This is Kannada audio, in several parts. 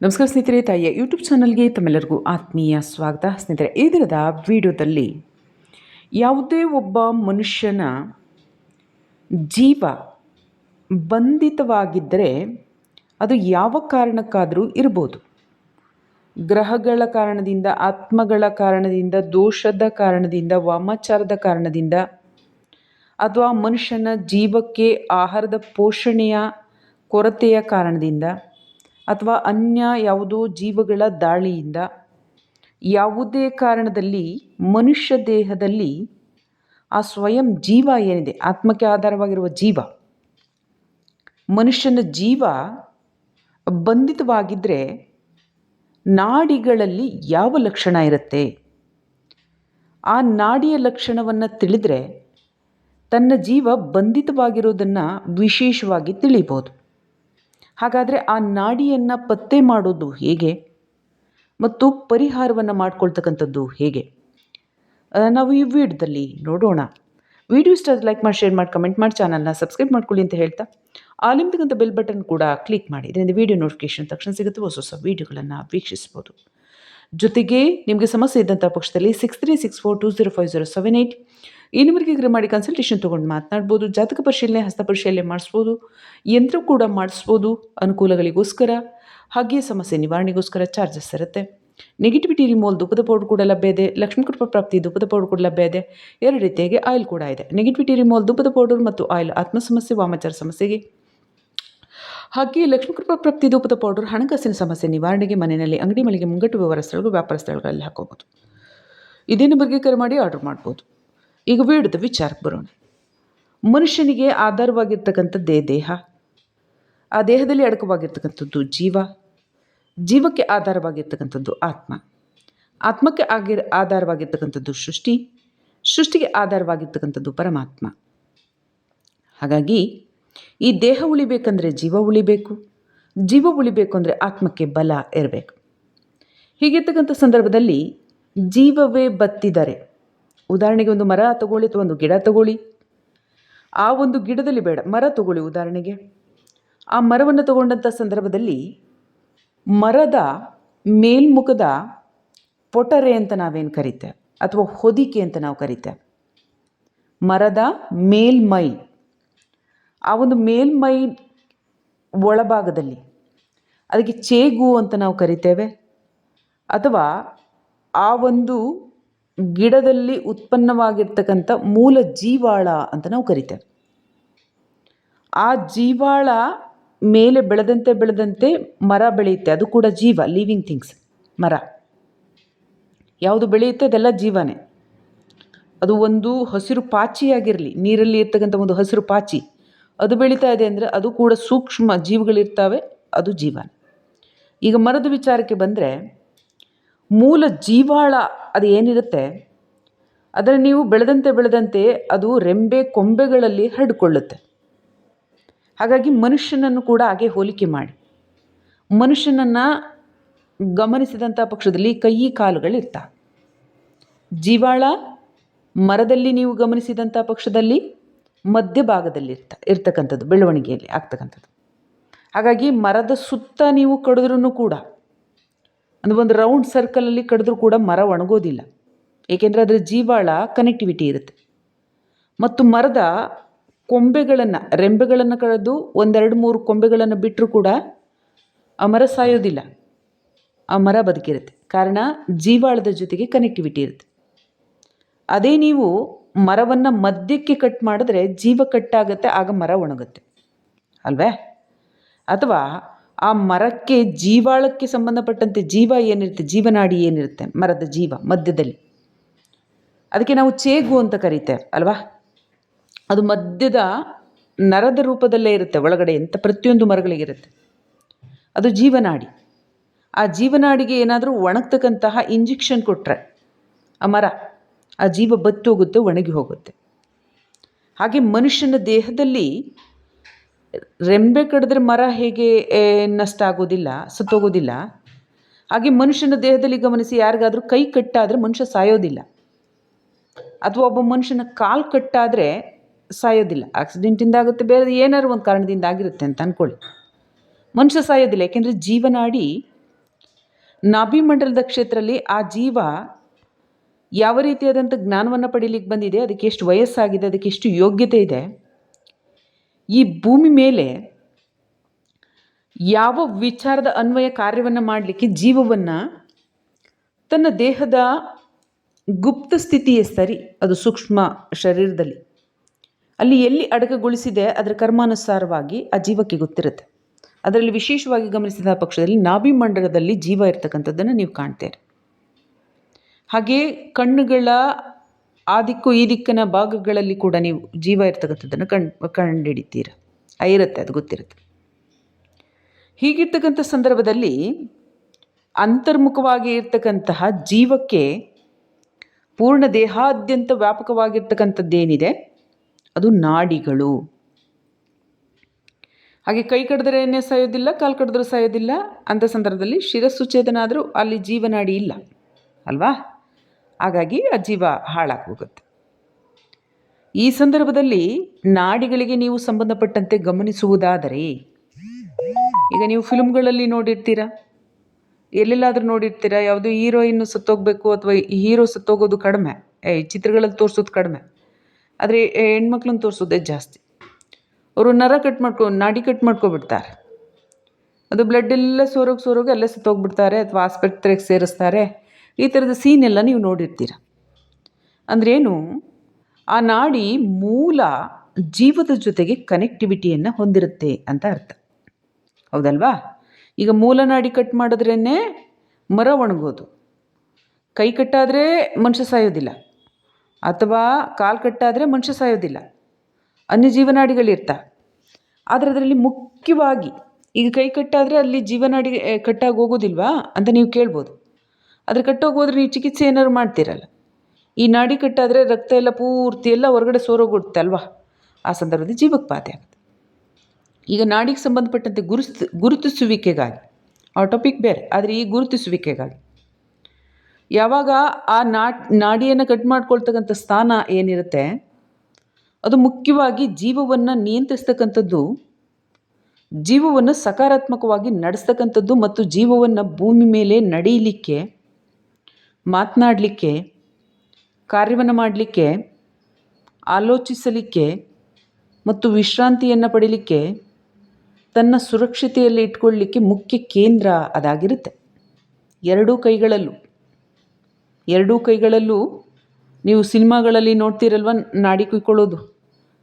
ನಮಸ್ಕಾರ ಸ್ನೇಹಿತರೆ, ತಾಯಿಯ ಯೂಟ್ಯೂಬ್ ಚಾನಲ್ಗೆ ತಮ್ಮೆಲ್ಲರಿಗೂ ಆತ್ಮೀಯ ಸ್ವಾಗತ. ಸ್ನೇಹಿತರೆ ಈ ದಿನದ ವಿಡಿಯೋದಲ್ಲಿ ಯಾವುದೇ ಒಬ್ಬ ಮನುಷ್ಯನ ಜೀವ ಬಂಧಿತವಾಗಿದ್ದರೆ ಅದು ಯಾವ ಕಾರಣಕ್ಕಾದರೂ ಇರ್ಬೋದು ಗ್ರಹಗಳ ಕಾರಣದಿಂದ, ಆತ್ಮಗಳ ಕಾರಣದಿಂದ, ದೋಷದ ಕಾರಣದಿಂದ, ವಾಮಾಚಾರದ ಕಾರಣದಿಂದ ಅಥವಾ ಮನುಷ್ಯನ ಜೀವಕ್ಕೆ ಆಹಾರದ ಪೋಷಣೆಯ ಕೊರತೆಯ ಕಾರಣದಿಂದ ಅಥವಾ ಅನ್ಯ ಯಾವುದೋ ಜೀವಗಳ ದಾಳಿಯಿಂದ ಯಾವುದೇ ಕಾರಣದಲ್ಲಿ ಮನುಷ್ಯ ದೇಹದಲ್ಲಿ ಆ ಸ್ವಯಂ ಜೀವ ಏನಿದೆ, ಆತ್ಮಕ್ಕೆ ಆಧಾರವಾಗಿರುವ ಜೀವ, ಮನುಷ್ಯನ ಜೀವ ಬಂಧಿತವಾಗಿದ್ದರೆ ನಾಡಿಗಳಲ್ಲಿ ಯಾವ ಲಕ್ಷಣ ಇರುತ್ತೆ? ಆ ನಾಡಿಯ ಲಕ್ಷಣವನ್ನು ತಿಳಿದರೆ ತನ್ನ ಜೀವ ಬಂಧಿತವಾಗಿರೋದನ್ನು ವಿಶೇಷವಾಗಿ ತಿಳಿಬೋದು. ಹಾಗಾದರೆ ಆ ನಾಡಿಯನ್ನು ಪತ್ತೆ ಮಾಡೋದು ಹೇಗೆ? ಮತ್ತು ಪರಿಹಾರವನ್ನು ಮಾಡ್ಕೊಳ್ತಕ್ಕಂಥದ್ದು ಹೇಗೆ? ನಾವು ಈ ವಿಡಿಯೋದಲ್ಲಿ ನೋಡೋಣ. ವಿಡಿಯೋ ಇಷ್ಟ ಲೈಕ್ ಮಾಡಿ ಶೇರ್ ಮಾಡಿ ಕಮೆಂಟ್ ಮಾಡಿ ಚಾನಲ್ನ ಸಬ್ಸ್ಕ್ರೈಬ್ ಮಾಡ್ಕೊಳ್ಳಿ ಅಂತ ಹೇಳ್ತಾ. ಆಲಿಂತಕ್ಕಂಥ ಬೆಲ್ ಬಟನ್ ಕೂಡ ಕ್ಲಿಕ್ ಮಾಡಿ. ಇದರಿಂದ ವಿಡಿಯೋ ನೋಟಿಫಿಕೇಶನ್ ತಕ್ಷಣ ಸಿಗುತ್ತೆ. ಹೊಸ ಹೊಸ ವೀಡಿಯೋಗಳನ್ನು ವೀಕ್ಷಿಸ್ಬೋದು. ಜೊತೆಗೆ ನಿಮಗೆ ಸಮಸ್ಯೆ ಇದ್ದಂಥ ಪಕ್ಷದಲ್ಲಿ six three six four two zero five zero seven eight ಈ ನಂಬರ್ಗೆ ಕರೆ ಮಾಡಿ ಕನ್ಸಲ್ಟೇಷನ್ ತೊಗೊಂಡು ಮಾತನಾಡ್ಬೋದು, ಜಾತಕ ಪರಿಶೀಲನೆ, ಹಸ್ತ ಪರಿಶೀಲನೆ ಮಾಡಿಸ್ಬೋದು, ಯಂತ್ರ ಕೂಡ ಮಾಡಿಸ್ಬೋದು ಅನುಕೂಲಗಳಿಗೋಸ್ಕರ. ಹಾಗೆಯೇ ಸಮಸ್ಯೆ ನಿವಾರಣೆಗೋಸ್ಕರ ಚಾರ್ಜಸ್ ಇರುತ್ತೆ. ನೆಗೆಟಿವಿಟಿ ರಿಮೋಲ್ ಧೂಪದ ಪೌಡರ್ ಕೂಡ ಲಭ್ಯ ಇದೆ, ಲಕ್ಷ್ಮೀ ಕೃಪಾ ಪ್ರಾಪ್ತಿ ಧೂಪದ ಪೌಡರ್ ಕೂಡ ಲಭ್ಯ ಇದೆ, ಎರಡು ರೀತಿಯಾಗಿ ಆಯಿಲ್ ಕೂಡ ಇದೆ. ನೆಗೆಟಿವಿಟಿ ರಿಮೋಲ್ ಧೂಪದ ಪೌಡರ್ ಮತ್ತು ಆಯಿಲ್ ಆತ್ಮ ಸಮಸ್ಯೆ ವಾಮಾಚಾರ ಸಮಸ್ಯೆಗೆ. ಹಾಗೆಯೇ ಲಕ್ಷ್ಮೀ ಕೃಪಾ ಪ್ರಾಪ್ತಿ ಧೂಪದ ಪೌಡರ್ ಹಣಕಾಸಿನ ಸಮಸ್ಯೆ ನಿವಾರಣೆಗೆ, ಮನೆಯಲ್ಲಿ ಅಂಗಡಿ ಮಳಿಗೆ ಮುಂಗಟ್ಟು ವ್ಯವಹಾರ ಸ್ಥಳಗಳು, ವ್ಯಾಪಾರ ಸ್ಥಳಗಳಲ್ಲಿ ಹಾಕೋಬೋದು. ಇದೇ ನಂಬರ್ಗೆ ಕರೆ ಮಾಡಿ ಆರ್ಡರ್ ಮಾಡ್ಬೋದು. ಈಗ ವಿಡಿಯೋದ ವಿಚಾರಕ್ಕೆ ಬರೋಣ. ಮನುಷ್ಯನಿಗೆ ಆಧಾರವಾಗಿರ್ತಕ್ಕಂಥದ್ದೇ ದೇಹ. ಆ ದೇಹದಲ್ಲಿ ಅಡಕವಾಗಿರ್ತಕ್ಕಂಥದ್ದು ಜೀವ. ಜೀವಕ್ಕೆ ಆಧಾರವಾಗಿರ್ತಕ್ಕಂಥದ್ದು ಆತ್ಮ. ಆತ್ಮಕ್ಕೆ ಆಗಿ ಆಧಾರವಾಗಿರ್ತಕ್ಕಂಥದ್ದು ಸೃಷ್ಟಿ. ಸೃಷ್ಟಿಗೆ ಆಧಾರವಾಗಿರ್ತಕ್ಕಂಥದ್ದು ಪರಮಾತ್ಮ. ಹಾಗಾಗಿ ಈ ದೇಹ ಉಳಿಬೇಕಂದ್ರೆ ಜೀವ ಉಳಿಬೇಕು. ಜೀವ ಉಳಿಬೇಕು ಅಂದರೆ ಆತ್ಮಕ್ಕೆ ಬಲ ಇರಬೇಕು. ಹೀಗಿರ್ತಕ್ಕಂಥ ಸಂದರ್ಭದಲ್ಲಿ ಜೀವವೇ ಬತ್ತಿದರೆ ಉದಾಹರಣೆಗೆ ಒಂದು ಮರ ತಗೊಳ್ಳಿ ಅಥವಾ ಒಂದು ಗಿಡ ತಗೊಳ್ಳಿ. ಆ ಒಂದು ಗಿಡದಲ್ಲಿ ಬೇಡ, ಮರ ತಗೊಳ್ಳಿ ಉದಾಹರಣೆಗೆ. ಆ ಮರವನ್ನು ತಗೊಂಡಂಥ ಸಂದರ್ಭದಲ್ಲಿ ಮರದ ಮೇಲ್ಮುಖದ ಪೊಟರೆ ಅಂತ ನಾವೇನು ಕರಿತೇವೆ ಅಥವಾ ಹೊದಿಕೆ ಅಂತ ನಾವು ಕರಿತೇವೆ ಮರದ ಮೇಲ್ಮೈ. ಆ ಒಂದು ಮೇಲ್ಮೈ ಒಳಭಾಗದಲ್ಲಿ ಅದಕ್ಕೆ ಚೇಗು ಅಂತ ನಾವು ಕರಿತೇವೆ. ಅಥವಾ ಆ ಒಂದು ಗಿಡದಲ್ಲಿ ಉತ್ಪನ್ನವಾಗಿರ್ತಕ್ಕಂಥ ಮೂಲ ಜೀವಾಳ ಅಂತ ನಾವು ಕರಿತೇವೆ. ಆ ಜೀವಾಳ ಮೇಲೆ ಬೆಳೆದಂತೆ ಬೆಳೆದಂತೆ ಮರ ಬೆಳೆಯುತ್ತೆ. ಅದು ಕೂಡ ಜೀವ ಲಿವಿಂಗ್ ಥಿಂಗ್ಸ್ ಮರ. ಯಾವುದು ಬೆಳೆಯುತ್ತೆ? ಅದೆಲ್ಲ ಜೀವನೇ. ಅದು ಒಂದು ಹಸಿರು ಪಾಚಿಯಾಗಿರಲಿ, ನೀರಲ್ಲಿ ಇರ್ತಕ್ಕಂಥ ಒಂದು ಹಸಿರು ಪಾಚಿ. ಅದು ಬೆಳೀತಾ ಇದೆ ಅಂದರೆ ಅದು ಕೂಡ ಸೂಕ್ಷ್ಮ ಜೀವಿಗಳಿರ್ತವೆ, ಅದು ಜೀವನ. ಈಗ ಮರದ ವಿಚಾರಕ್ಕೆ ಬಂದರೆ, ಮೂಲ ಜೀವಾಳ ಅದು ಏನಿರುತ್ತೆ ಅದರ ನೀವು ಬೆಳೆದಂತೆ ಬೆಳೆದಂತೆ ಅದು ರೆಂಬೆ ಕೊಂಬೆಗಳಲ್ಲಿ ಹರಡಿಕೊಳ್ಳುತ್ತೆ. ಹಾಗಾಗಿ ಮನುಷ್ಯನನ್ನು ಕೂಡ ಹಾಗೆ ಹೋಲಿಕೆ ಮಾಡಿ. ಮನುಷ್ಯನನ್ನು ಗಮನಿಸಿದಂಥ ಪಕ್ಷದಲ್ಲಿ ಕೈ ಕಾಲುಗಳಿರ್ತವೆ ಜೀವಾಳ ಮರದಲ್ಲಿ ನೀವು ಗಮನಿಸಿದಂಥ ಪಕ್ಷದಲ್ಲಿ ಮಧ್ಯಭಾಗದಲ್ಲಿ ಇರ್ತ, ಇರ್ತಕ್ಕಂಥದ್ದು, ಬೆಳವಣಿಗೆಯಲ್ಲಿ ಆಗ್ತಕ್ಕಂಥದ್ದು. ಹಾಗಾಗಿ ಮರದ ಸುತ್ತ ನೀವು ಕಡಿದ್ರೂ ಕೂಡ ಅಂದರೆ ಒಂದು ರೌಂಡ್ ಸರ್ಕಲಲ್ಲಿ ಕಡಿದ್ರೂ ಕೂಡ ಮರ ಒಣಗೋದಿಲ್ಲ. ಏಕೆಂದರೆ ಅದರ ಜೀವಾಳ ಕನೆಕ್ಟಿವಿಟಿ ಇರುತ್ತೆ. ಮತ್ತು ಮರದ ಕೊಂಬೆಗಳನ್ನು, ರೆಂಬೆಗಳನ್ನು ಕಳೆದು ಒಂದೆರಡು ಮೂರು ಕೊಂಬೆಗಳನ್ನು ಬಿಟ್ಟರೂ ಕೂಡ ಆ ಮರ ಸಾಯೋದಿಲ್ಲ. ಆ ಮರ ಬದುಕಿರುತ್ತೆ. ಕಾರಣ ಜೀವಾಳದ ಜೊತೆಗೆ ಕನೆಕ್ಟಿವಿಟಿ ಇರುತ್ತೆ. ಅದೇ ನೀವು ಮರವನ್ನು ಮಧ್ಯಕ್ಕೆ ಕಟ್ ಮಾಡಿದ್ರೆ ಜೀವ ಕಟ್ಟಾಗುತ್ತೆ ಆಗ ಮರ ಒಣಗುತ್ತೆ. ಅಲ್ವೇ? ಅಥವಾ ಆ ಮರಕ್ಕೆ ಜೀವಾಳಕ್ಕೆ ಸಂಬಂಧಪಟ್ಟಂತೆ ಜೀವ ಏನಿರುತ್ತೆ? ಜೀವನಾಡಿ ಏನಿರುತ್ತೆ? ಮರದ ಜೀವ ಮಧ್ಯದಲ್ಲಿ. ಅದಕ್ಕೆ ನಾವು ಚೇಗು ಅಂತ ಕರಿತೇವೆ, ಅಲ್ವಾ? ಅದು ಮಧ್ಯದ ನರದ ರೂಪದಲ್ಲೇ ಇರುತ್ತೆ, ಒಳಗಡೆ ಅಂತ ಪ್ರತಿಯೊಂದು ಮರಗಳಿಗಿರುತ್ತೆ ಅದು ಜೀವನಾಡಿ. ಆ ಜೀವನಾಡಿಗೆ ಏನಾದರೂ ಒಣಗ್ತಕ್ಕಂತಹ ಇಂಜೆಕ್ಷನ್ ಕೊಟ್ಟರೆ ಆ ಮರ, ಆ ಜೀವ ಬತ್ತೋಗುತ್ತೆ, ಒಣಗಿ ಹೋಗುತ್ತೆ. ಹಾಗೆ ಮನುಷ್ಯನ ದೇಹದಲ್ಲಿ ರೆಂಬೆ ಕಡಿದ್ರೆ ಮರ ಹೇಗೆ ನಷ್ಟ ಆಗೋದಿಲ್ಲ, ಸತ್ತೋಗೋದಿಲ್ಲ. ಹಾಗೆ ಮನುಷ್ಯನ ದೇಹದಲ್ಲಿ ಗಮನಿಸಿ ಯಾರಿಗಾದರೂ ಕೈ ಕಟ್ಟಾದರೆ ಮನುಷ್ಯ ಸಾಯೋದಿಲ್ಲ. ಅಥವಾ ಒಬ್ಬ ಮನುಷ್ಯನ ಕಾಲು ಕಟ್ಟಾದರೆ ಸಾಯೋದಿಲ್ಲ. ಆಕ್ಸಿಡೆಂಟಿಂದ ಆಗುತ್ತೆ, ಬೇರೆ ಏನಾದ್ರು ಒಂದು ಕಾರಣದಿಂದ ಆಗಿರುತ್ತೆ ಅಂತ ಅಂದ್ಕೊಳ್ಳಿ ಮನುಷ್ಯ ಸಾಯೋದಿಲ್ಲ, ಯಾಕೆಂದರೆ ಜೀವನಾಡಿ ನಾಭಿಮಂಡಲದ ಕ್ಷೇತ್ರದಲ್ಲಿ ಆ ಜೀವ ಯಾವ ರೀತಿಯಾದಂಥ ಜ್ಞಾನವನ್ನು ಪಡೀಲಿಕ್ಕೆ ಬಂದಿದೆ, ಅದಕ್ಕೆ ಎಷ್ಟು ವಯಸ್ಸಾಗಿದೆ, ಅದಕ್ಕೆ ಎಷ್ಟು ಯೋಗ್ಯತೆ ಇದೆ ಈ ಭೂಮಿ ಮೇಲೆ ಯಾವ ವಿಚಾರದ ಅನ್ವಯ ಕಾರ್ಯವನ್ನು ಮಾಡಲಿಕ್ಕೆ ಜೀವವನ್ನು ತನ್ನ ದೇಹದ ಗುಪ್ತ ಸ್ಥಿತಿಯೇ ಸರಿ, ಅದು ಸೂಕ್ಷ್ಮ ಶರೀರದಲ್ಲಿ. ಅಲ್ಲಿ ಎಲ್ಲಿ ಅಡಕಗೊಳಿಸಿದೆ ಅದರ ಕರ್ಮಾನುಸಾರವಾಗಿ ಆ ಜೀವಕ್ಕೆ ಗೊತ್ತಿರುತ್ತೆ. ಅದರಲ್ಲಿ ವಿಶೇಷವಾಗಿ ಗಮನಿಸಿದ ಪಕ್ಷದಲ್ಲಿ ನಾಭಿಮಂಡಲದಲ್ಲಿ ಜೀವ ಇರ್ತಕ್ಕಂಥದ್ದನ್ನು ನೀವು ಕಾಣ್ತೀರಿ. ಹಾಗೆ ಕಣ್ಣುಗಳ ಆ ದಿಕ್ಕು ಈ ದಿಕ್ಕಿನ ಭಾಗಗಳಲ್ಲಿ ಕೂಡ ನೀವು ಜೀವ ಇರ್ತಕ್ಕಂಥದ್ದನ್ನು ಕಂಡು, ಕಂಡುಹಿಡಿತೀರ? ಇರುತ್ತೆ, ಅದು ಗೊತ್ತಿರುತ್ತೆ. ಹೀಗಿರ್ತಕ್ಕಂಥ ಸಂದರ್ಭದಲ್ಲಿ ಅಂತರ್ಮುಖವಾಗಿ ಇರ್ತಕ್ಕಂತಹ ಜೀವಕ್ಕೆ ಪೂರ್ಣ ದೇಹಾದ್ಯಂತ ವ್ಯಾಪಕವಾಗಿರ್ತಕ್ಕಂಥದ್ದೇನಿದೆ? ಅದು ನಾಡಿಗಳು. ಹಾಗೆ ಕೈ ಕಡಿದ್ರೇ ಸಾಯೋದಿಲ್ಲ, ಕಾಲು ಕಡಿದ್ರೂ ಸಾಯೋದಿಲ್ಲ. ಅಂಥ ಸಂದರ್ಭದಲ್ಲಿ ಶಿರಸ್ಸು ಛೇದನ ಆದರೂ ಅಲ್ಲಿ ಜೀವನಾಡಿ ಇಲ್ಲ. ಅಲ್ವಾ? ಹಾಗಾಗಿ ಆ ಜೀವ ಹಾಳಾಗಿ ಹೋಗುತ್ತೆ. ಈ ಸಂದರ್ಭದಲ್ಲಿ ನಾಡಿಗಳಿಗೆ ನೀವು ಸಂಬಂಧಪಟ್ಟಂತೆ ಗಮನಿಸುವುದಾದರೆ, ಈಗ ನೀವು ಫಿಲ್ಮ್ಗಳಲ್ಲಿ ನೋಡಿರ್ತೀರ? ಎಲ್ಲೆಲ್ಲಾದರೂ ನೋಡಿರ್ತೀರ? ಯಾವುದು ಹೀರೋಯಿನ್ನು ಸತ್ತೋಗಬೇಕು ಅಥವಾ ಹೀರೋ ಸತ್ತೋಗೋದು ಕಡಿಮೆ, ಏ ಚಿತ್ರಗಳಲ್ಲಿ ತೋರಿಸೋದು ಕಡಿಮೆ. ಆದರೆ ಹೆಣ್ಮಕ್ಳನ್ನ ತೋರಿಸೋದೇ ಜಾಸ್ತಿ. ಅವರು ನರ ಕಟ್ ಮಾಡ್ಕೊ, ನಾಡಿ ಕಟ್ ಮಾಡ್ಕೊಬಿಡ್ತಾರೆ. ಅದು ಬ್ಲಡ್ ಎಲ್ಲ ಸೋರೋಗಿ ಸೋರೋಗಿ ಅಲ್ಲೇ ಸತ್ತೋಗ್ಬಿಡ್ತಾರೆ ಅಥವಾ ಆಸ್ಪತ್ರೆಗೆ ಸೇರಿಸ್ತಾರೆ. ಈ ಥರದ ಎಲ್ಲ ನೀವು ನೋಡಿರ್ತೀರ. ಅಂದ್ರೇನು ಆ ನಾಡಿ ಮೂಲ ಜೀವದ ಜೊತೆಗೆ ಕನೆಕ್ಟಿವಿಟಿಯನ್ನು ಹೊಂದಿರುತ್ತೆ ಅಂತ ಅರ್ಥ. ಹೌದಲ್ವಾ? ಈಗ ಮೂಲ ನಾಡಿ ಕಟ್ ಮಾಡಿದ್ರೇ ಮರ ಒಣಗೋದು. ಕೈ ಕಟ್ಟಾದರೆ ಮನುಷ್ಯ ಸಾಯೋದಿಲ್ಲ. ಅಥವಾ ಕಾಲು ಕಟ್ಟಾದರೆ ಮನುಷ್ಯ ಸಾಯೋದಿಲ್ಲ. ಅನ್ಯ ಜೀವನಾಡಿಗಳಿರ್ತ. ಆದರೆ ಅದರಲ್ಲಿ ಮುಖ್ಯವಾಗಿ ಈಗ ಕೈ ಕಟ್ಟಾದರೆ ಅಲ್ಲಿ ಜೀವನಾಡಿ, ಕಟ್ಟಾಗಿ ಹೋಗೋದಿಲ್ವಾ ಅಂತ ನೀವು ಕೇಳ್ಬೋದು. ಆದರೆ ಕಟ್ಟೋಗೋದ್ರೆ ನೀವು ಚಿಕಿತ್ಸೆ ಏನಾದ್ರು ಮಾಡ್ತೀರಲ್ಲ? ಈ ನಾಡಿ ಕಟ್ಟಾದರೆ ರಕ್ತ ಎಲ್ಲ ಪೂರ್ತಿ ಎಲ್ಲ ಹೊರಗಡೆ ಸೋರೋಗುತ್ತೆ ಅಲ್ವಾ? ಆ ಸಂದರ್ಭದಲ್ಲಿ ಜೀವಕ್ಕೆ ಬಾಧೆ ಆಗುತ್ತೆ. ಈಗ ನಾಡಿಗೆ ಸಂಬಂಧಪಟ್ಟಂತೆ ಗುರುಸ್, ಗುರುತಿಸುವಿಕೆಗಾಗಿ, ಆ ಟಾಪಿಕ್ ಬೇರೆ, ಆದರೆ ಈ ಗುರುತಿಸುವಿಕೆಗಾಗಿ ಯಾವಾಗ ಆ ನಾಡಿಯನ್ನು ಕಟ್ ಮಾಡ್ಕೊಳ್ತಕ್ಕಂಥ ಸ್ಥಾನ ಏನಿರುತ್ತೆ, ಅದು ಮುಖ್ಯವಾಗಿ ಜೀವವನ್ನು ನಿಯಂತ್ರಿಸ್ತಕ್ಕಂಥದ್ದು, ಜೀವವನ್ನು ಸಕಾರಾತ್ಮಕವಾಗಿ ನಡೆಸ್ತಕ್ಕಂಥದ್ದು ಮತ್ತು ಜೀವವನ್ನು ಭೂಮಿ ಮೇಲೆ ನಡೆಯಲಿಕ್ಕೆ ಮಾತನಾಡಲಿಕ್ಕೆ, ಕಾರ್ಯವನ್ನು ಮಾಡಲಿಕ್ಕೆ, ಆಲೋಚಿಸಲಿಕ್ಕೆ ಮತ್ತು ವಿಶ್ರಾಂತಿಯನ್ನು ಪಡೀಲಿಕ್ಕೆ ತನ್ನ ಸುರಕ್ಷತೆಯಲ್ಲಿ ಇಟ್ಕೊಳ್ಳಿಕ್ಕೆ ಮುಖ್ಯ ಕೇಂದ್ರ ಅದಾಗಿರುತ್ತೆ. ಎರಡೂ ಕೈಗಳಲ್ಲೂ. ಎರಡೂ ಕೈಗಳಲ್ಲೂ ನೀವು ಸಿನಿಮಾಗಳಲ್ಲಿ ನೋಡ್ತೀರಲ್ವ ನಾಡಿ ಕುಯ್ಕೊಳ್ಳೋದು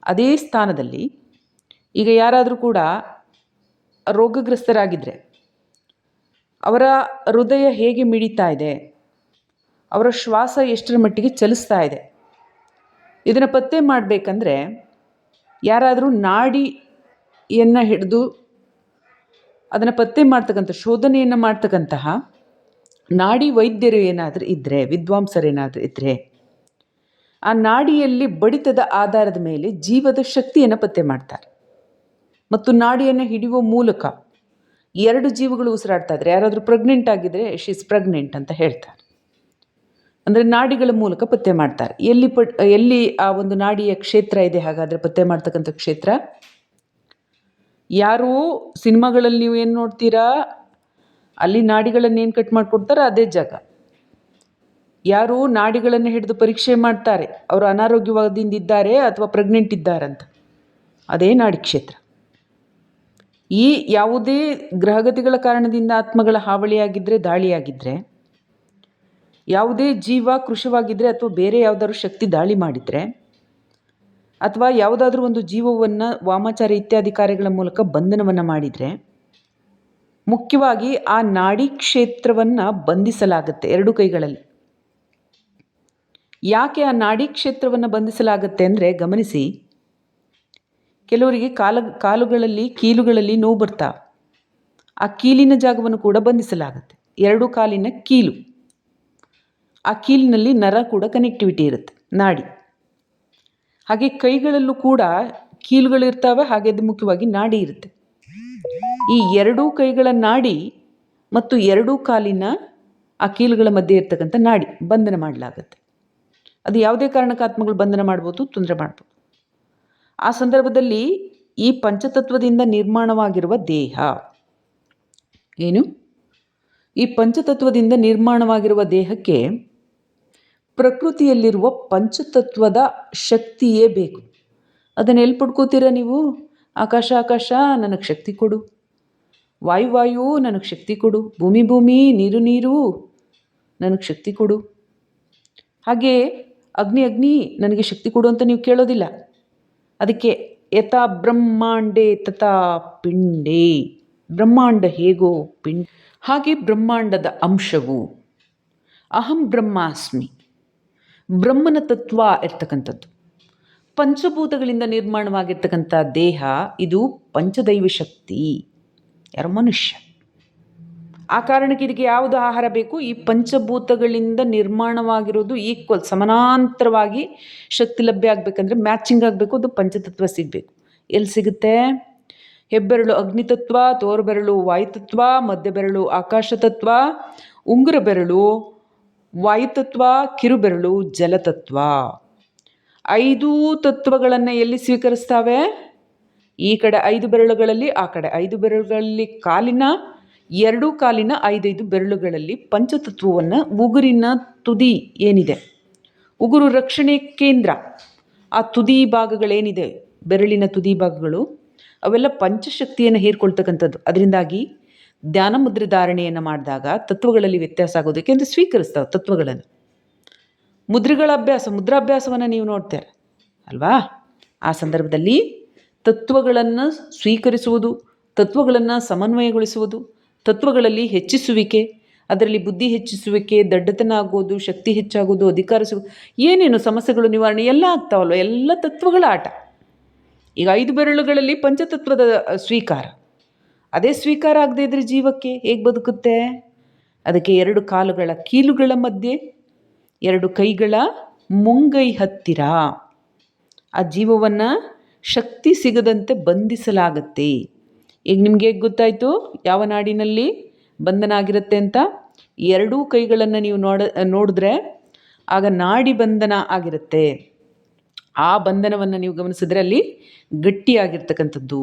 ಅದೇ ಸ್ಥಾನದಲ್ಲಿ ಈಗ ಯಾರಾದರೂ ಕೂಡ ರೋಗಗ್ರಸ್ತರಾಗಿದ್ದರೆ ಅವರ ಹೃದಯ ಹೇಗೆ ಮಿಡಿತಾ ಇದೆ ಅವರ ಶ್ವಾಸ ಎಷ್ಟರ ಮಟ್ಟಿಗೆ ಚಲಿಸ್ತಾ ಇದೆ. ಇದನ್ನು ಪತ್ತೆ ಮಾಡಬೇಕಂದ್ರೆ ಯಾರಾದರೂ ನಾಡಿಯನ್ನು ಹಿಡಿದು ಅದನ್ನು ಪತ್ತೆ ಮಾಡ್ತಕ್ಕಂಥ, ಶೋಧನೆಯನ್ನು ಮಾಡ್ತಕ್ಕಂತಹ ನಾಡಿ ವೈದ್ಯರು ಏನಾದರೂ ಇದ್ದರೆ ವಿದ್ವಾಂಸರೇನಾದರೂ ಇದ್ದರೆ ಆ ನಾಡಿಯಲ್ಲಿ ಬಡಿತದ ಆಧಾರದ ಮೇಲೆ ಜೀವದ ಶಕ್ತಿಯನ್ನು ಪತ್ತೆ ಮಾಡ್ತಾರೆ. ಮತ್ತು ನಾಡಿಯನ್ನು ಹಿಡಿಯುವ ಮೂಲಕ ಎರಡು ಜೀವಗಳು ಉಸಿರಾಡ್ತಾ ಇದ್ದಾರೆ ಯಾರಾದರೂ ಪ್ರೆಗ್ನೆಂಟ್ ಆಗಿದ್ದರೆ ಶಿಸ್ ಪ್ರೆಗ್ನೆಂಟ್ ಅಂತ ಹೇಳ್ತಾರೆ. ಅಂದರೆ ನಾಡಿಗಳ ಮೂಲಕ ಪತ್ತೆ ಮಾಡ್ತಾರೆ. ಎಲ್ಲಿ ಪಟ್ ಎಲ್ಲಿ ಆ ಒಂದು ನಾಡಿಯ ಕ್ಷೇತ್ರ ಇದೆ, ಹಾಗಾದರೆ ಪತ್ತೆ ಮಾಡ್ತಕ್ಕಂಥ ಕ್ಷೇತ್ರ? ಯಾರು ಸಿನಿಮಾಗಳಲ್ಲಿ ನೀವು ಏನು ನೋಡ್ತೀರಾ? ಅಲ್ಲಿ ನಾಡಿಗಳನ್ನು ಏನು ಕಟ್ ಮಾಡಿಕೊಡ್ತಾರೋ ಅದೇ ಜಾಗ. ಯಾರು ನಾಡಿಗಳನ್ನು ಹಿಡಿದು ಪರೀಕ್ಷೆ ಮಾಡ್ತಾರೆ, ಅವರು ಅನಾರೋಗ್ಯವಾದಿಂದ ಇದ್ದಾರೆ ಅಥವಾ ಪ್ರೆಗ್ನೆಂಟ್ ಇದ್ದಾರಂತ. ಅದೇ ನಾಡಿ ಕ್ಷೇತ್ರ. ಈ ಯಾವುದೇ ಗ್ರಹಗತಿಗಳ ಕಾರಣದಿಂದ ಆತ್ಮಗಳ ಹಾವಳಿಯಾಗಿದ್ದರೆ ದಾಳಿಯಾಗಿದ್ದರೆ ಯಾವುದೇ ಜೀವ ಕೃಶವಾಗಿದ್ದರೆ ಅಥವಾ ಬೇರೆ ಯಾವುದಾದ್ರು ಶಕ್ತಿ ದಾಳಿ ಮಾಡಿದರೆ, ಅಥವಾ ಯಾವುದಾದ್ರೂ ಒಂದು ಜೀವವನ್ನು ವಾಮಾಚಾರ ಇತ್ಯಾದಿ ಕಾರ್ಯಗಳ ಮೂಲಕ ಬಂಧನವನ್ನು ಮಾಡಿದರೆ, ಮುಖ್ಯವಾಗಿ ಆ ನಾಡಿ ಕ್ಷೇತ್ರವನ್ನು ಬಂಧಿಸಲಾಗುತ್ತೆ ಎರಡು ಕೈಗಳಲ್ಲಿ. ಯಾಕೆ ಆ ನಾಡಿ ಕ್ಷೇತ್ರವನ್ನು ಬಂಧಿಸಲಾಗುತ್ತೆ ಅಂದರೆ ಗಮನಿಸಿ, ಕೆಲವರಿಗೆ ಕಾಲ, ಕಾಲುಗಳಲ್ಲಿ, ಕೀಲುಗಳಲ್ಲಿ ನೋವು ಬರ್ತಾ, ಆ ಕೀಲಿನ ಜಾಗವನ್ನು ಕೂಡ ಬಂಧಿಸಲಾಗುತ್ತೆ. ಎರಡು ಕಾಲಿನ ಕೀಲು. ಆ ಕೀಲಿನಲ್ಲಿ ನರ ಕೂಡ ಕನೆಕ್ಟಿವಿಟಿ ಇರುತ್ತೆ, ನಾಡಿ. ಹಾಗೆ ಕೈಗಳಲ್ಲೂ ಕೂಡ ಕೀಲುಗಳಿರ್ತವೆ ಹಾಗೆ ಅದು ಮುಖ್ಯವಾಗಿ ನಾಡಿ ಇರುತ್ತೆ. ಈ ಎರಡೂ ಕೈಗಳ ನಾಡಿ ಮತ್ತು ಎರಡೂ ಕಾಲಿನ ಆ ಕೀಲುಗಳ ಮಧ್ಯೆ ಇರ್ತಕ್ಕಂಥ ನಾಡಿ, ಬಂಧನ ಮಾಡಲಾಗುತ್ತೆ. ಅದು ಯಾವುದೇ ಕಾರಣಕಾತ್ಮಗಳು ಬಂಧನ ಮಾಡ್ಬೋದು, ತೊಂದರೆ ಮಾಡ್ಬೋದು. ಆ ಸಂದರ್ಭದಲ್ಲಿ ಈ ಪಂಚತತ್ವದಿಂದ ನಿರ್ಮಾಣವಾಗಿರುವ ದೇಹ. ಏನು? ಈ ಪಂಚತತ್ವದಿಂದ ನಿರ್ಮಾಣವಾಗಿರುವ ದೇಹಕ್ಕೆ ಪ್ರಕೃತಿಯಲ್ಲಿರುವ ಪಂಚತತ್ವದ ಶಕ್ತಿಯೇ ಬೇಕು. ಅದನ್ನು ಎಲ್ಲಿ ಪಡ್ಕೋತೀರ ನೀವು? ಆಕಾಶ ಆಕಾಶ, ನನಗೆ ಶಕ್ತಿ ಕೊಡು. ವಾಯು ವಾಯು, ನನಗೆ ಶಕ್ತಿ ಕೊಡು. ಭೂಮಿ ಭೂಮಿ, ನೀರು ನೀರು, ನನಗೆ ಶಕ್ತಿ ಕೊಡು. ಹಾಗೆ ಅಗ್ನಿ ಅಗ್ನಿ, ನನಗೆ ಶಕ್ತಿ ಕೊಡು ಅಂತ ನೀವು ಕೇಳೋದಿಲ್ಲ. ಅದಕ್ಕೆ ಯಥಾ ಬ್ರಹ್ಮಾಂಡೇ ತಥಾ ಪಿಂಡೇ. ಬ್ರಹ್ಮಾಂಡ ಹೇಗೋ ಪಿಂಡ್ ಹಾಗೆ ಬ್ರಹ್ಮಾಂಡದ ಅಂಶವು. ಅಹಂ ಬ್ರಹ್ಮಾಸ್ಮಿ. ಬ್ರಹ್ಮನ ತತ್ವ ಇರ್ತಕ್ಕಂಥದ್ದು. ಪಂಚಭೂತಗಳಿಂದ ನಿರ್ಮಾಣವಾಗಿರ್ತಕ್ಕಂಥ ದೇಹ, ಇದು ಪಂಚದೈವ ಶಕ್ತಿ. ಯಾರ ಮನುಷ್ಯ? ಆ ಕಾರಣಕ್ಕೆ ಇದಕ್ಕೆ ಯಾವುದು ಆಹಾರ ಬೇಕು? ಈ ಪಂಚಭೂತಗಳಿಂದ ನಿರ್ಮಾಣವಾಗಿರೋದು ಈಕ್ವಲ್ ಸಮಾನಾಂತರವಾಗಿ ಶಕ್ತಿ ಲಭ್ಯ ಆಗಬೇಕಂದ್ರೆ ಮ್ಯಾಚಿಂಗ್ ಆಗಬೇಕು, ಅದು ಪಂಚತತ್ವ ಸಿಗಬೇಕು. ಎಲ್ಲಿ ಸಿಗುತ್ತೆ? ಹೆಬ್ಬೆರಳು ಅಗ್ನಿತತ್ವ, ತೋರ್ಬೆರಳು ವಾಯುತತ್ವ ಮಧ್ಯ ಬೆರಳು ಆಕಾಶ ತತ್ವ ಉಂಗುರ ಬೆರಳು ವಾಯುತತ್ವ, ಕಿರುಬೆರಳು ಜಲತತ್ವ. ಐದೂ ತತ್ವಗಳನ್ನು ಎಲ್ಲಿ ಸ್ವೀಕರಿಸ್ತಾವೆ? ಈ ಕಡೆ ಐದು ಬೆರಳುಗಳಲ್ಲಿ, ಆ ಕಡೆ ಐದು ಬೆರಳುಗಳಲ್ಲಿ ಕಾಲಿನ, ಎರಡೂ ಕಾಲಿನ ಐದೈದು ಬೆರಳುಗಳಲ್ಲಿ ಪಂಚತತ್ವವನ್ನು ಉಗುರಿನ ತುದಿ ಏನಿದೆ? ಉಗುರು ರಕ್ಷಣೆ ಕೇಂದ್ರ. ಆ ತುದಿ ಭಾಗಗಳೇನಿದೆ? ಬೆರಳಿನ ತುದಿ ಭಾಗಗಳು. ಅವೆಲ್ಲ ಪಂಚಶಕ್ತಿಯನ್ನು ಹೀರ್ಕೊಳ್ತಕ್ಕಂಥದ್ದು. ಅದರಿಂದಾಗಿ ಧ್ಯಾನ ಮುದ್ರೆ ಧಾರಣೆಯನ್ನು ಮಾಡಿದಾಗ ತತ್ವಗಳಲ್ಲಿ ವ್ಯತ್ಯಾಸ ಆಗೋದಕ್ಕೆ ಅಂದರೆ ಸ್ವೀಕರಿಸ್ತಾವೆ ತತ್ವಗಳನ್ನು. ಮುದ್ರೆಗಳ ಅಭ್ಯಾಸ, ಮುದ್ರಾಭ್ಯಾಸವನ್ನು ನೀವು ನೋಡ್ತಾರೆ ಅಲ್ವಾ? ಆ ಸಂದರ್ಭದಲ್ಲಿ ತತ್ವಗಳನ್ನು ಸ್ವೀಕರಿಸುವುದು, ತತ್ವಗಳನ್ನು ಸಮನ್ವಯಗೊಳಿಸುವುದು, ತತ್ವಗಳಲ್ಲಿ ಹೆಚ್ಚಿಸುವಿಕೆ, ಅದರಲ್ಲಿ ಬುದ್ಧಿ ಹೆಚ್ಚಿಸುವಿಕೆ, ದಡ್ಡತನ ಆಗೋದು, ಶಕ್ತಿ ಹೆಚ್ಚಾಗೋದು, ಅಧಿಕಾರ ಸಿಗೋದು ಏನೇನು ಸಮಸ್ಯೆಗಳು ನಿವಾರಣೆ ಎಲ್ಲ ಆಗ್ತಾವಲ್ವ? ಎಲ್ಲ ತತ್ವಗಳ ಆಟ. ಈಗ ಐದು ಬೆರಳುಗಳಲ್ಲಿ ಪಂಚತತ್ವದ ಸ್ವೀಕಾರ. ಅದೇ ಸ್ವೀಕಾರ ಆಗದೇ ಇದ್ರೆ ಜೀವಕ್ಕೆ ಹೇಗೆ ಬದುಕುತ್ತೆ? ಅದಕ್ಕೆ ಎರಡು ಕಾಲುಗಳ ಕೀಲುಗಳ ಮಧ್ಯೆ ಎರಡು ಕೈಗಳ ಮುಂಗೈ ಹತ್ತಿರ. ಆ ಜೀವವನ್ನು ಶಕ್ತಿ ಸಿಗದಂತೆ ಬಂಧಿಸಲಾಗತ್ತೆ. ಈಗ ನಿಮಗೆ ಹೇಗೆ ಗೊತ್ತಾಯಿತು? ಯಾವ ನಾಡಿನಲ್ಲಿ ಬಂಧನ ಆಗಿರುತ್ತೆ ಅಂತ? ಎರಡೂ ಕೈಗಳನ್ನು ನೀವು ನೋಡ, ನೋಡಿದ್ರೆ ಆಗ ನಾಡಿ ಬಂಧನ ಆಗಿರುತ್ತೆ. ಆ ಬಂಧನವನ್ನು ನೀವು ಗಮನಿಸಿದ್ರೆ ಅಲ್ಲಿ ಗಟ್ಟಿಯಾಗಿರ್ತಕ್ಕಂಥದ್ದು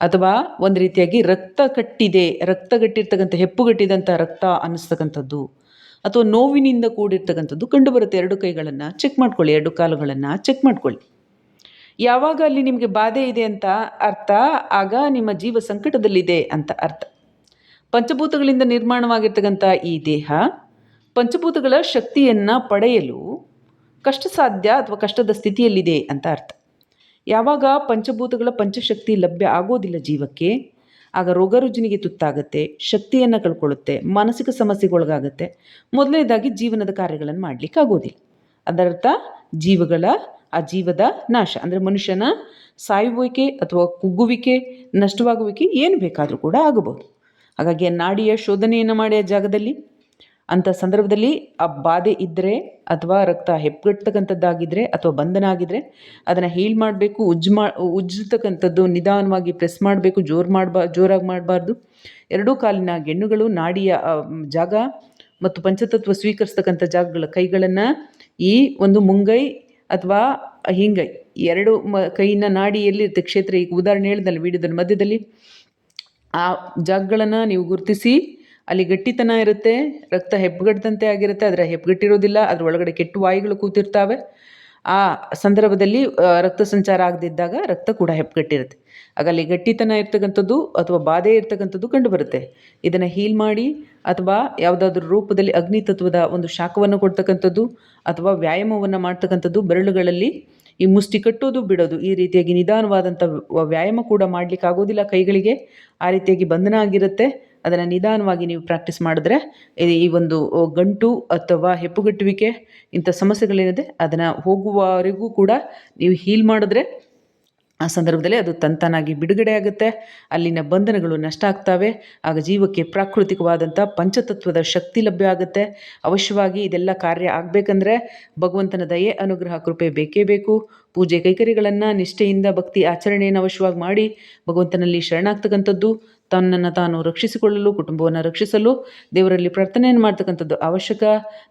ಅಥವಾ ಒಂದು ರೀತಿಯಾಗಿ ರಕ್ತ ಕಟ್ಟಿದೆ, ರಕ್ತ ಗಟ್ಟಿರ್ತಕ್ಕಂಥ ಹೆಪ್ಪುಗಟ್ಟಿದಂಥ ರಕ್ತ ಅನ್ನಿಸ್ತಕ್ಕಂಥದ್ದು ಅಥವಾ ನೋವಿನಿಂದ ಕೂಡಿರ್ತಕ್ಕಂಥದ್ದು ಕಂಡುಬರುತ್ತೆ. ಎರಡು ಕೈಗಳನ್ನು ಚೆಕ್ ಮಾಡ್ಕೊಳ್ಳಿ, ಎರಡು ಕಾಲುಗಳನ್ನು ಚೆಕ್ ಮಾಡ್ಕೊಳ್ಳಿ. ಯಾವಾಗ ಅಲ್ಲಿ ನಿಮಗೆ ಬಾಧೆ ಇದೆ ಅಂತ ಅರ್ಥ, ಆಗ ನಿಮ್ಮ ಜೀವ ಸಂಕಟದಲ್ಲಿದೆ ಅಂತ ಅರ್ಥ. ಪಂಚಭೂತಗಳಿಂದ ನಿರ್ಮಾಣವಾಗಿರ್ತಕ್ಕಂಥ ಈ ದೇಹ ಪಂಚಭೂತಗಳ ಶಕ್ತಿಯನ್ನು ಪಡೆಯಲು ಕಷ್ಟ ಸಾಧ್ಯ ಅಥವಾ ಕಷ್ಟದ ಸ್ಥಿತಿಯಲ್ಲಿದೆ ಅಂತ ಅರ್ಥ. ಯಾವಾಗ ಪಂಚಭೂತಗಳ ಪಂಚಶಕ್ತಿ ಲಭ್ಯ ಆಗೋದಿಲ್ಲ ಜೀವಕ್ಕೆ, ಆಗ ರೋಗ ರುಜಿನಿಗೆ ತುತ್ತಾಗುತ್ತೆ, ಶಕ್ತಿಯನ್ನು ಕಳ್ಕೊಳ್ಳುತ್ತೆ, ಮಾನಸಿಕ ಸಮಸ್ಯೆಗೊಳಗಾಗುತ್ತೆ. ಮೊದಲನೇದಾಗಿ ಜೀವನದ ಕಾರ್ಯಗಳನ್ನು ಮಾಡಲಿಕ್ಕೆ ಆಗೋದಿಲ್ಲ. ಅದರರ್ಥ ಜೀವಗಳ, ಆ ಜೀವದ ನಾಶ, ಅಂದರೆ ಮನುಷ್ಯನ ಸಾಯುವಿಕೆ ಅಥವಾ ಕುಗ್ಗುವಿಕೆ, ನಷ್ಟವಾಗುವಿಕೆ ಏನು ಬೇಕಾದರೂ ಕೂಡ ಆಗಬಹುದು. ಹಾಗಾಗಿ ನಾಡಿಯ ಶೋಧನೆಯನ್ನು ಮಾಡಿ ಆ ಜಾಗದಲ್ಲಿ ಅಂಥ ಸಂದರ್ಭದಲ್ಲಿ ಆ ಬಾಧೆ ಇದ್ದರೆ ಅಥವಾ ರಕ್ತ ಹೆಪ್ಪಗಟ್ತಕ್ಕಂಥದ್ದಾಗಿದ್ದರೆ ಅಥವಾ ಬಂಧನ ಆಗಿದ್ದರೆ ಅದನ್ನು ಹೀಲ್ ಮಾಡಬೇಕು, ಉಜ್ಜು ಮಾ, ಉಜ್ಜತಕ್ಕಂಥದ್ದು ನಿಧಾನವಾಗಿ ಪ್ರೆಸ್ ಮಾಡಬೇಕು, ಜೋರು ಮಾಡಬಾ, ಜೋರಾಗಿ ಮಾಡಬಾರ್ದು. ಎರಡೂ ಕಾಲಿನ ಗೆಣ್ಣುಗಳು ನಾಡಿಯ ಜಾಗ ಮತ್ತು ಪಂಚತತ್ವ ಸ್ವೀಕರಿಸ್ತಕ್ಕಂಥ ಜಾಗಗಳ ಕೈಗಳನ್ನು ಈ ಒಂದು ಮುಂಗೈ ಅಥವಾ ಹಿಂಗೈ ಎರಡು ಮ, ಕೈನ ನಾಡಿ ಕ್ಷೇತ್ರ ಈಗ ಉದಾಹರಣೆ ಹೇಳಿದ್ನಲ್ಲ, ವೀಡಿಯೋದಲ್ಲಿ ಮಧ್ಯದಲ್ಲಿ ಆ ಜಾಗಗಳನ್ನು ನೀವು ಗುರುತಿಸಿ ಅಲ್ಲಿ ಗಟ್ಟಿತನ ಇರುತ್ತೆ, ರಕ್ತ ಹೆಪ್ಪುಗಟ್ಟದಂತೆ ಆಗಿರುತ್ತೆ, ಅದರ ಹೆಪ್ಪುಗಟ್ಟಿರೋದಿಲ್ಲ ಅದ್ರ ಒಳಗಡೆ ಕೆಟ್ಟು ವಾಯುಗಳು ಕೂತಿರ್ತಾವೆ. ಆ ಸಂದರ್ಭದಲ್ಲಿ ರಕ್ತ ಸಂಚಾರ ಆಗದಿದ್ದಾಗ ರಕ್ತ ಕೂಡ ಹೆಪ್ಪುಗಟ್ಟಿರುತ್ತೆ ಆಗ ಅಲ್ಲಿ ಗಟ್ಟಿತನ ಇರ್ತಕ್ಕಂಥದ್ದು ಅಥವಾ ಬಾಧೆ ಇರ್ತಕ್ಕಂಥದ್ದು ಕಂಡುಬರುತ್ತೆ. ಇದನ್ನು ಹೀಲ್ ಮಾಡಿ, ಅಥವಾ ಯಾವುದಾದ್ರೂ ರೂಪದಲ್ಲಿ ಅಗ್ನಿ ತತ್ವದ ಒಂದು ಶಾಖವನ್ನು ಕೊಡ್ತಕ್ಕಂಥದ್ದು, ಅಥವಾ ವ್ಯಾಯಾಮವನ್ನು ಮಾಡ್ತಕ್ಕಂಥದ್ದು ಬೆರಳುಗಳಲ್ಲಿ, ಈ ಮುಷ್ಟಿ ಕಟ್ಟೋದು ಬಿಡೋದು, ಈ ರೀತಿಯಾಗಿ ನಿಧಾನವಾದಂಥ ವ್ಯಾಯಾಮ ಕೂಡ ಮಾಡಲಿಕ್ಕೆ ಆಗೋದಿಲ್ಲ ಕೈಗಳಿಗೆ. ಆ ರೀತಿಯಾಗಿ ಬಂಧನ ಆಗಿರುತ್ತೆ. ಅದನ್ನು ನಿಧಾನವಾಗಿ ನೀವು ಪ್ರಾಕ್ಟೀಸ್ ಮಾಡಿದ್ರೆ ಈ ಒಂದು ಗಂಟು ಅಥವಾ ಹೆಪ್ಪುಗಟ್ಟುವಿಕೆ ಇಂಥ ಸಮಸ್ಯೆಗಳೇನಿದೆ ಅದನ್ನು ಹೋಗುವವರೆಗೂ ಕೂಡ ನೀವು ಹೀಲ್ ಮಾಡಿದ್ರೆ ಆ ಸಂದರ್ಭದಲ್ಲಿ ಅದು ತಂತಾನಾಗಿ ಬಿಡುಗಡೆ ಆಗುತ್ತೆ. ಅಲ್ಲಿನ ಬಂಧನಗಳು ನಷ್ಟ ಆಗ್ತವೆ. ಆಗ ಜೀವಕ್ಕೆ ಪ್ರಾಕೃತಿಕವಾದಂಥ ಪಂಚತತ್ವದ ಶಕ್ತಿ ಲಭ್ಯ ಆಗುತ್ತೆ. ಅವಶ್ಯವಾಗಿ ಇದೆಲ್ಲ ಕಾರ್ಯ ಆಗಬೇಕಂದ್ರೆ ಭಗವಂತನ ದಯೆ, ಅನುಗ್ರಹ, ಕೃಪೆ ಬೇಕೇ ಬೇಕು. ಪೂಜೆ ಕೈಕರಿಗಳನ್ನು ನಿಷ್ಠೆಯಿಂದ ಭಕ್ತಿ ಆಚರಣೆಯನ್ನು ಅವಶ್ಯವಾಗಿ ಮಾಡಿ ಭಗವಂತನಲ್ಲಿ ಶರಣಾಗ್ತಕ್ಕಂಥದ್ದು. ತನ್ನನ್ನು ತಾನು ರಕ್ಷಿಸಿಕೊಳ್ಳಲು, ಕುಟುಂಬವನ್ನು ರಕ್ಷಿಸಲು, ದೇವರಲ್ಲಿ ಪ್ರಾರ್ಥನೆಯನ್ನು ಮಾಡ್ತಕ್ಕಂಥದ್ದು ಅವಶ್ಯಕ.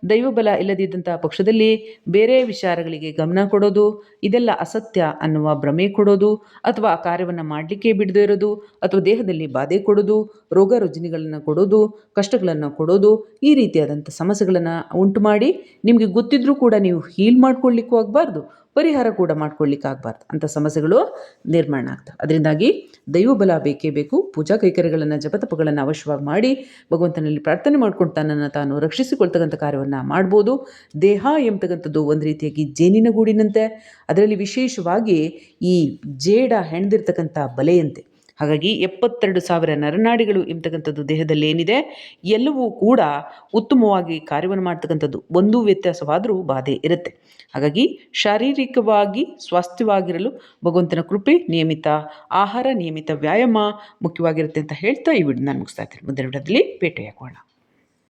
ದೈವಬಲ ಇಲ್ಲದಿದ್ದಂಥ ಪಕ್ಷದಲ್ಲಿ ಬೇರೆ ವಿಚಾರಗಳಿಗೆ ಗಮನ ಕೊಡೋದು, ಇದೆಲ್ಲ ಅಸತ್ಯ ಅನ್ನುವ ಭ್ರಮೆ ಕೊಡೋದು, ಅಥವಾ ಆ ಕಾರ್ಯವನ್ನು ಮಾಡಲಿಕ್ಕೆ ಬಿಡದೇ ಇರೋದು, ಅಥವಾ ದೇಹದಲ್ಲಿ ಬಾಧೆ ಕೊಡೋದು, ರೋಗ ರುಜಿನಿಗಳನ್ನು ಕೊಡೋದು, ಕಷ್ಟಗಳನ್ನು ಕೊಡೋದು, ಈ ರೀತಿಯಾದಂಥ ಸಮಸ್ಯೆಗಳನ್ನು ಉಂಟು ಮಾಡಿ ನಿಮಗೆ ಗೊತ್ತಿದ್ರೂ ಕೂಡ ನೀವು ಹೀಲ್ ಮಾಡ್ಕೊಳ್ಳಿಕ್ಕೂ ಆಗಬಾರ್ದು. ಪರಿಹಾರ ಕೂಡ ಮಾಡ್ಕೊಳ್ಳಿಕ್ಕಾಗಬಾರ್ದು ಅಂಥ ಸಮಸ್ಯೆಗಳು ನಿರ್ಮಾಣ ಆಗ್ತವೆ. ಅದರಿಂದಾಗಿ ದೈವಬಲ ಬೇಕೇ ಬೇಕು. ಪೂಜಾ ಕೈಕರ್ಯಗಳನ್ನು ಜಪತಪಗಳನ್ನು ಅವಶ್ಯವಾಗಿ ಮಾಡಿ ಭಗವಂತನಲ್ಲಿ ಪ್ರಾರ್ಥನೆ ಮಾಡ್ಕೊಂಡು ತನ್ನನ್ನು ತಾನು ರಕ್ಷಿಸಿಕೊಳ್ತಕ್ಕಂಥ ಕಾರ್ಯವನ್ನು ಮಾಡ್ಬೋದು. ದೇಹ ಎಂಬತಕ್ಕಂಥದ್ದು ಒಂದು ರೀತಿಯಾಗಿ ಜೇನಿನ ಗೂಡಿನಂತೆ. ಅದರಲ್ಲಿ ವಿಶೇಷವಾಗಿ ಈ ಜೇಡ ಹೆಣ್ದಿರ್ತಕ್ಕಂಥ ಬಲೆಯಂತೆ. ಹಾಗಾಗಿ ಎಪ್ಪತ್ತೆರಡು ಸಾವಿರ ನರನಾಡಿಗಳು ಎಂಬತಕ್ಕಂಥದ್ದು ದೇಹದಲ್ಲಿ ಏನಿದೆ ಎಲ್ಲವೂ ಕೂಡ ಉತ್ತಮವಾಗಿ ಕಾರ್ಯವನ್ನು ಮಾಡ್ತಕ್ಕಂಥದ್ದು ಒಂದು ವ್ಯತ್ಯಾಸವಾದರೂ ಬಾಧೆ ಇರುತ್ತೆ. ಹಾಗಾಗಿ ಶಾರೀರಿಕವಾಗಿ ಸ್ವಾಸ್ಥ್ಯವಾಗಿರಲು ಭಗವಂತನ ಕೃಪೆ, ನಿಯಮಿತ ಆಹಾರ, ನಿಯಮಿತ ವ್ಯಾಯಾಮ ಮುಖ್ಯವಾಗಿರುತ್ತೆ ಅಂತ ಹೇಳ್ತಾ ಈ ವಿಡಿಯೋ ನಾನು ಮುಗಿಸ್ತಾ ಇದ್ದೀನಿ ಮುಂದಿನ ವಿಡಿಯೋದಲ್ಲಿ ಭೇಟಿಯಾಗೋಣ.